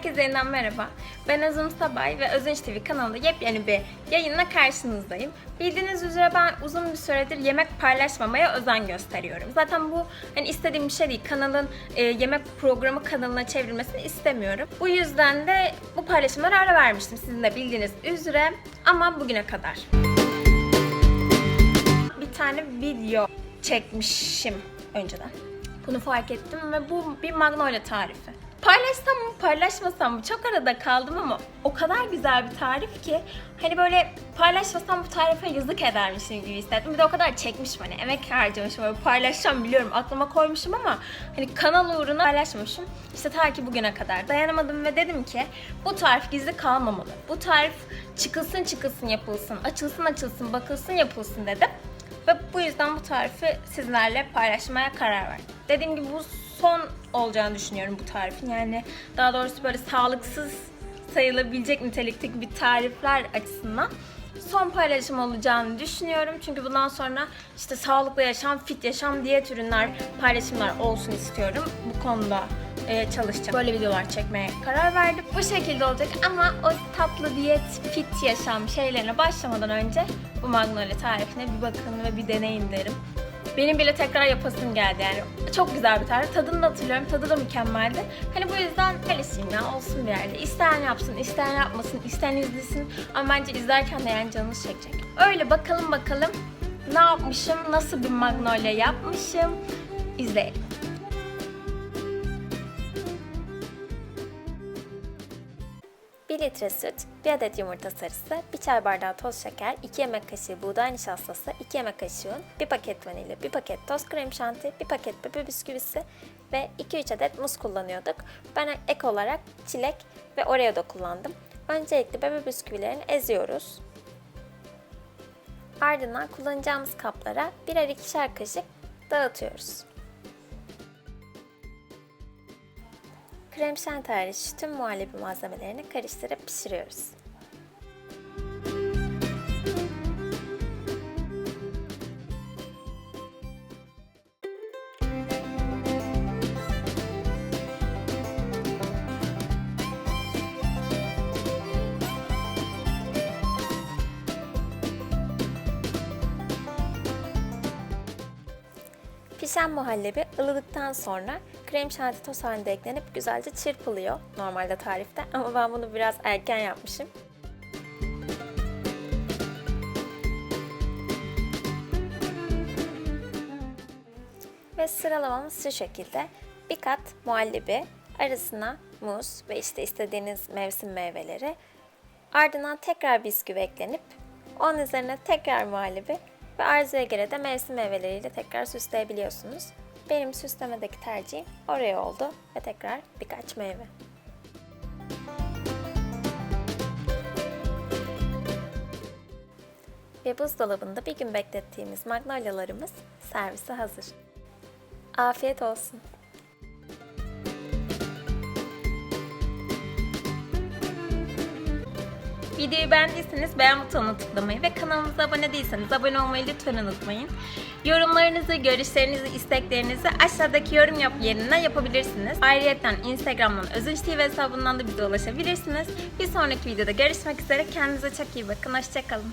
Herkese yeniden merhaba. Ben Özüm Sabay ve Özünç TV kanalında yepyeni bir yayınla karşınızdayım. Bildiğiniz üzere ben uzun bir süredir yemek paylaşmamaya özen gösteriyorum. Zaten bu hani istediğim bir şey değil. Kanalın e, yemek programı kanalına çevrilmesini istemiyorum. Bu yüzden de bu paylaşımlara ara vermiştim sizin de bildiğiniz üzere ama bugüne kadar. Bir tane video çekmişim önceden. Bunu fark ettim ve bu bir magnolia tarifi. Paylaşsam mı paylaşmasam mı çok arada kaldım ama o kadar güzel bir tarif ki hani böyle paylaşmasam bu tarife yazık edermişim gibi hissettim. Bir de o kadar çekmişim hani emek harcamışım böyle paylaşacağım biliyorum aklıma koymuşum ama hani kanal uğruna paylaşmamışım. İşte ta ki bugüne kadar dayanamadım ve dedim ki bu tarif gizli kalmamalı. Bu tarif çıkılsın çıkılsın yapılsın, açılsın açılsın bakılsın yapılsın dedim. Ve bu yüzden bu tarifi sizlerle paylaşmaya karar verdim. Dediğim gibi bu son olacağını düşünüyorum bu tarifin. Yani daha doğrusu böyle sağlıksız sayılabilecek nitelikteki bir tarifler açısından son paylaşım olacağını düşünüyorum. Çünkü bundan sonra işte sağlıklı yaşam, fit yaşam, diyet ürünler paylaşımlar olsun istiyorum. Bu konuda e, çalışacağım. Böyle videolar çekmeye karar verdim. Bu şekilde olacak ama o tatlı diyet, fit yaşam şeylerine başlamadan önce bu magnolia tarifine bir bakın ve bir deneyin derim. Benim bile tekrar yapasım geldi yani. Çok güzel bir tarif. Tadını da hatırlıyorum. Tadı da mükemmeldi. Hani bu yüzden paylaşayım ya olsun bir yerde. İsteyen yapsın, isteyen yapmasın, isteyen izlesin. Ama bence izlerken de yani canınız çekecek. Öyle bakalım bakalım ne yapmışım, nasıl bir magnolia yapmışım. İzleyelim. 1 litre süt, 1 adet yumurta sarısı, 1 çay bardağı toz şeker, 2 yemek kaşığı buğday nişastası, 2 yemek kaşığı un, 1 paket vanilya, 1 paket toz krem şanti, 1 paket bebe bisküvisi ve 2-3 adet muz kullanıyorduk. Ben ek olarak çilek ve oreo da kullandım. Öncelikle bebe bisküvilerini eziyoruz. Ardından kullanacağımız kaplara birer ikişer kaşık dağıtıyoruz. Krem şanti hariç tüm muhallebi malzemelerini karıştırıp pişiriyoruz. Pişen muhallebi ılıdıktan sonra krem şanti toz halinde eklenip güzelce çırpılıyor normalde tarifte ama ben bunu biraz erken yapmışım. Ve sıralamamız şu şekilde. Bir kat muhallebi, arasına muz ve işte istediğiniz mevsim meyveleri. Ardından tekrar bisküvi eklenip onun üzerine tekrar muhallebi ve arzuya göre de mevsim meyveleriyle tekrar süsleyebiliyorsunuz. Benim süslemedeki tercihim oraya oldu ve tekrar birkaç meyve. Ve buzdolabında bir gün beklettiğimiz magnolyalarımız servise hazır. Afiyet olsun. Videoyu beğendiyseniz beğen butonuna tıklamayı ve kanalımıza abone değilseniz abone olmayı lütfen unutmayın. Yorumlarınızı, görüşlerinizi, isteklerinizi aşağıdaki yorum yap yerine yapabilirsiniz. Ayrıca Instagram'dan Özünç TV hesabından da bize ulaşabilirsiniz. Bir sonraki videoda görüşmek üzere. Kendinize çok iyi bakın. Hoşçakalın.